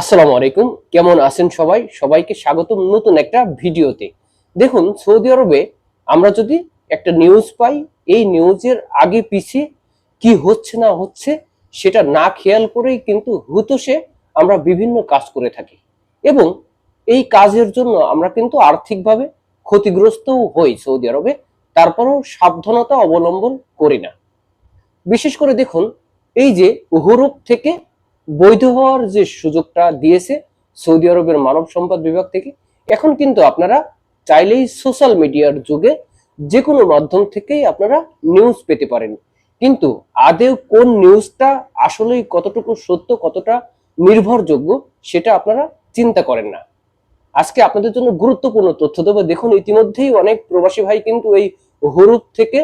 আসসালামু আলাইকুম। কেমন আছেন সবাই? সবাইকে স্বাগতম নতুন একটা ভিডিওতে। দেখুন, সৌদি আরবে আমরা যদি একটা নিউজ পাই, এই নিউজের আগে পিছিয়ে কি হচ্ছে না হচ্ছে সেটা না খেয়াল করেই কিন্তু হুতোষে আমরা বিভিন্ন কাজ করে থাকি। এবং এই কাজের জন্য আমরা কিন্তু আর্থিকভাবে ক্ষতিগ্রস্তও হই সৌদি আরবে, তারপরেও সাবধানতা অবলম্বন করি না। বিশেষ করে দেখুন, এই যে হুরুপ থেকে বৈধ হওয়ার যে সুযোগটা দিয়েছে সৌদি আরবের মানব সম্পদ বিভাগ থেকে, এখন কিন্তু আপনারা চাইলেই সোশ্যাল মিডিয়ার যুগে যে কোনো মাধ্যম থেকেই আপনারা নিউজ পেতে পারেন। কিন্তু আদেও কোন নিউজটা আসলেই কতটুকু সত্য, কতটা নির্ভরযোগ্য, সেটা আপনারা চিন্তা করেন না। আজকে আপনাদের জন্য গুরুত্বপূর্ণ তথ্য দেবো। দেখুন, ইতিমধ্যেই অনেক প্রবাসী ভাই কিন্তু এই হরুপ থেকে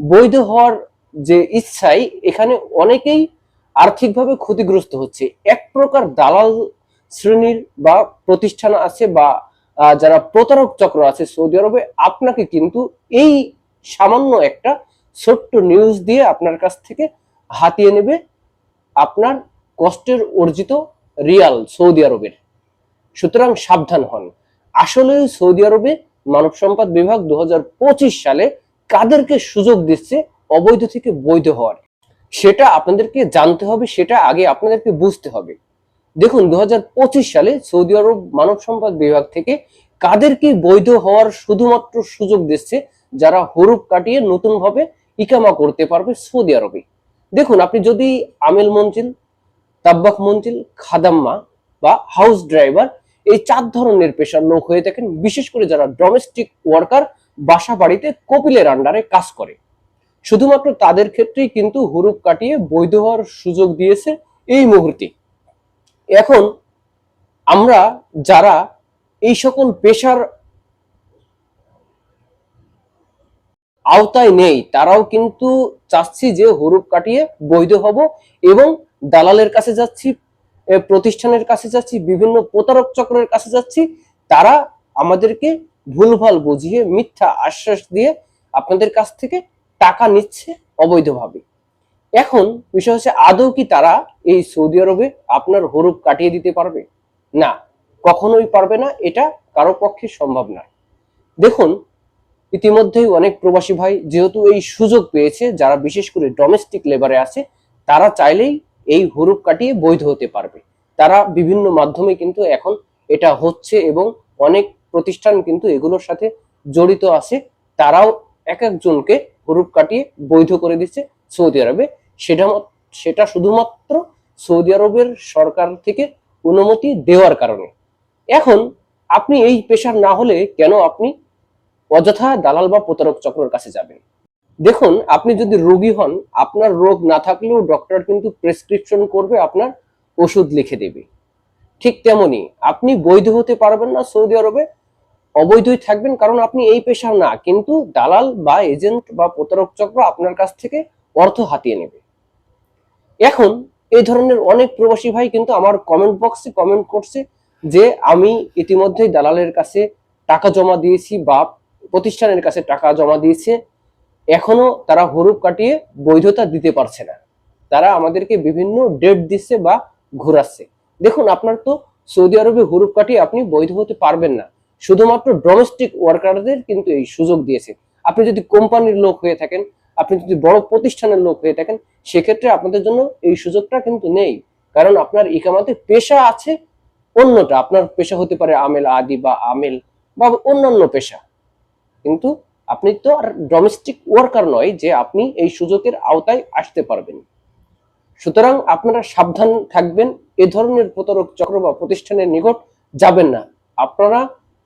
বৈধ হওয়ার যে ইচ্ছাই এখানে অনেকেই আর্থিকভাবে ক্ষতিগ্রস্ত হচ্ছে। এক প্রকার দালাল শ্রেণির বা প্রতিষ্ঠান আছে বা যারা প্রতারক চক্র আছে সৌদি আরবে, আপনাকে কিন্তু এই সামান্য একটা ছোট্ট নিউজ দিয়ে আপনার কাছ থেকে হাতিয়ে নেবে আপনার কষ্টের অর্জিত রিয়াল সৌদি আরবের। সুতরাং সাবধান হন। আসলে সৌদি আরবে মানব সম্পদ বিভাগ দু হাজার পঁচিশ সালে কাদেরকে সুযোগ দিচ্ছে অবৈধ থেকে বৈধ হওয়ার। সেটা আপনাদেরকে জানতে হবে, সেটা আগে আপনাদেরকে বুঝতে হবে। দেখুন দু হাজার পঁচিশ সালে সৌদি আরব মানব সম্পদ বিভাগ থেকে কাদেরকে বৈধ হওয়ার শুধুমাত্র সুযোগ দিচ্ছে যারা হরুপ কাটিয়ে নতুন ভাবে ইকামা করতে পারবে সৌদি আরবে। দেখুন, আপনি যদি আমেল মঞ্জিল, তাব্বাক মঞ্জিল খাদাম্মা বা হাউস ড্রাইভার, এই চার ধরনের পেশার লোক হয়ে থাকেন, বিশেষ করে যারা ডোমেস্টিক ওয়ার্কার বাসা বাড়িতে কপিলের আন্ডারে কাজ করে। শুধুমাত্র তাদের ক্ষেত্রেই কিন্তু হুরুপ কাটিয়ে বৈধ হওয়ার সুযোগ দিয়েছে এই মুহূর্তে। এখন আমরা যারা এই সকল পেশার আওতায় নেই, তারাও কিন্তু চাচ্ছি যে হুরুপ কাটিয়ে বৈধ হব এবং দালালের কাছে যাচ্ছি প্রতিষ্ঠানের কাছে যাচ্ছি, বিভিন্ন প্রতারক চক্রের কাছে যাচ্ছি, তারা আমাদেরকে ভুলভাল বুঝিয়ে, মিথ্যা আশ্বাস দিয়ে আপনাদের কাছ থেকে টাকা নিচ্ছে অবৈধভাবে। এখন বিষয় হচ্ছে, আদৌ কি তারা এই সৌদি আরবে আপনার হরুপ কাটিয়ে দিতে পারবে? না, কখনোই পারবে না, এটা কারও পক্ষে সম্ভব নয়। দেখুন, ইতিমধ্যেই অনেক প্রবাসী ভাই যেহেতু এই সুযোগ পেয়েছে, যারা বিশেষ করে ডোমেস্টিক লেবারে আছে, তারা চাইলেই এই হরুপ কাটিয়ে বৈধ হতে পারবে। তারা বিভিন্ন মাধ্যমে কিন্তু এখন এটা হচ্ছে এবং অনেক প্রতিষ্ঠান কিন্তু এগুলোর সাথে জড়িত আছে। তারাও এক একজনকে হরুপ কাটিয়ে বৈধ করে দিচ্ছে সৌদি আরবে। সেটা সেটা শুধুমাত্র সৌদি আরবের সরকার থেকে অনুমতি দেওয়ার কারণে। এখন আপনি এই পেশার না হলে কেন আপনি অযথা দালাল বা প্রতারক চক্রের কাছে যাবেন? দেখুন, আপনি যদি রোগী হন, আপনার রোগ না থাকলেও ডক্টর কিন্তু প্রেসক্রিপশন করবে, আপনার ওষুধ লিখে দেবে। ঠিক তেমনি আপনি বৈধ হতে পারবেন না সৌদি আরবে অবৈধই থাকবেন কারণ আপনি এই পেশার না, কিন্তু দালাল বা এজেন্ট বা প্রতারক চক্র আপনার কাছ থেকে অর্থ হাতিয়ে নেবে। এখন এই ধরনের অনেক প্রবাসী ভাই কিন্তু আমার কমেন্ট বক্সে কমেন্ট করছে যে আমি ইতিমধ্যেই দালালের কাছে টাকা জমা দিয়েছি বা প্রতিষ্ঠানের কাছে টাকা জমা দিয়েছে, এখনও তারা হরুপ কাটিয়ে বৈধতা দিতে পারছে না। তারা আমাদেরকে বিভিন্ন ডেট দিচ্ছে বা ঘোরাচ্ছে। দেখুন, আপনার তো সৌদি আরবে হরুপ কাটিয়ে আপনি বৈধ হতে পারবেন না। শুধুমাত্র ডোমেস্টিক ওয়ার্কারদের কিন্তু এই সুযোগ দিয়েছে। আপনি যদি কোম্পানির লোক হয়ে থাকেন, আপনি যদি বড় প্রতিষ্ঠানের লোক হয়ে থাকেন, সেক্ষেত্রে আপনাদের জন্য এই সুযোগটা কিন্তু নেই। কারণ আপনার ইকামাতে পেশা আছে অন্যটা। আপনার পেশা হতে পারে আমেল, আদি বা আমেল বা অন্যান্য পেশা। কিন্তু আপনি তো আর ডোমেস্টিক ওয়ার্কার নয় যে আপনি এই সুযোগের আওতায় আসতে পারবেন। সুতরাং আপনারা সাবধান থাকবেন। এ ধরনের প্রতারক চক্র বা প্রতিষ্ঠানের নিকট যাবেন না। আপনারা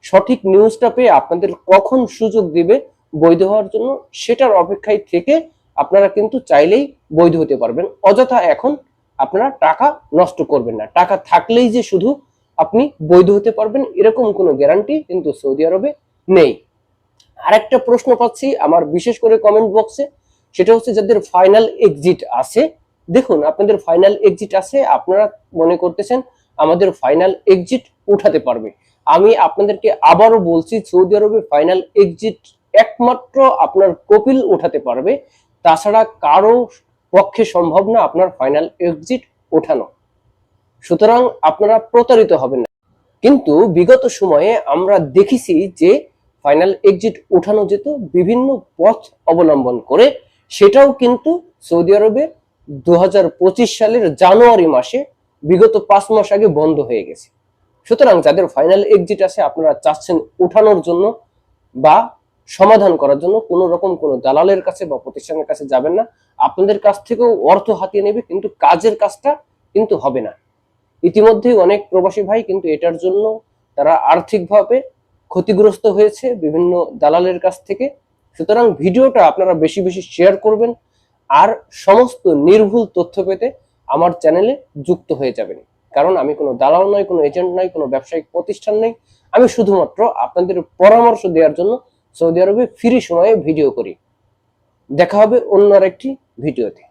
সঠিক নিউজটা পেয়ে আপনাদের কখন সুযোগ দিবে বৈধ হওয়ার জন্য সেটার অপেক্ষায় থেকে আপনারা কিন্তু চাইলেই বৈধ হতে পারবেন। অযথা এখন আপনারা টাকা নষ্ট করবেন না। টাকা থাকলেই যে শুধু আপনি বৈধ হতে পারবেন, এরকম কোনো গ্যারান্টি কিন্তু সৌদি আরবে নেই। আরেকটা প্রশ্ন পাচ্ছি আমার বিশেষ করে কমেন্ট বক্সে সেটা হচ্ছে যাদের ফাইনাল এক্সিট আছে, দেখুন আপনাদের ফাইনাল এক্সিট আছে, আপনারা মনে করতেছেন আমাদের ফাইনাল এক্সিট উঠাতে পারবে। আমি আপনাদেরকে আবারও বলছি, সৌদি আরবে ফাইনাল এক্সিট একমাত্র আপনার কপিল উঠাতে পারবে। তাছাড়া কারও পক্ষে সম্ভব না আপনার ফাইনাল এক্সিট ওঠানো। সুতরাং আপনারা প্রতারিত হবেন না। কিন্তু বিগত সময়ে আমরা দেখেছি যে ফাইনাল এক্সিট ওঠানো যেত বিভিন্ন পথ অবলম্বন করে। সেটাও কিন্তু সৌদি আরবে দু হাজার পঁচিশ সালের জানুয়ারি মাসে, বিগত পাঁচ মাস আগে বন্ধ হয়ে গেছে। সুতরাং যাদের ফাইনাল এক্সিট আছে, আপনারা চাচ্ছেন উঠানোর জন্য বা সমাধান করার জন্য, কোনো রকম কোনো দালালের কাছে বা প্রতিষ্ঠানের কাছে যাবেন না। আপনাদের কাছ থেকেও অর্থ হাতিয়ে নেবে, কিন্তু কাজের কাজটা কিন্তু হবে না। ইতিমধ্যেই অনেক প্রবাসী ভাই কিন্তু এটার জন্য তারা আর্থিকভাবে ক্ষতিগ্রস্ত হয়েছে বিভিন্ন দালালের কাছ থেকে। সুতরাং ভিডিওটা আপনারা বেশি বেশি শেয়ার করবেন, আর সমস্ত নির্ভুল তথ্য পেতে আমার চ্যানেলে যুক্ত হয়ে যাবেন। কারণ আমি কোনো দালাল নয় কোনো এজেন্ট নয় কোনো ব্যবসায়িক প্রতিষ্ঠান নেই। আমি শুধুমাত্র আপনাদের পরামর্শ দেওয়ার জন্য সৌদি আরবে ফ্রি সময়ে ভিডিও করি। দেখা হবে অন্য আরেকটি ভিডিওতে।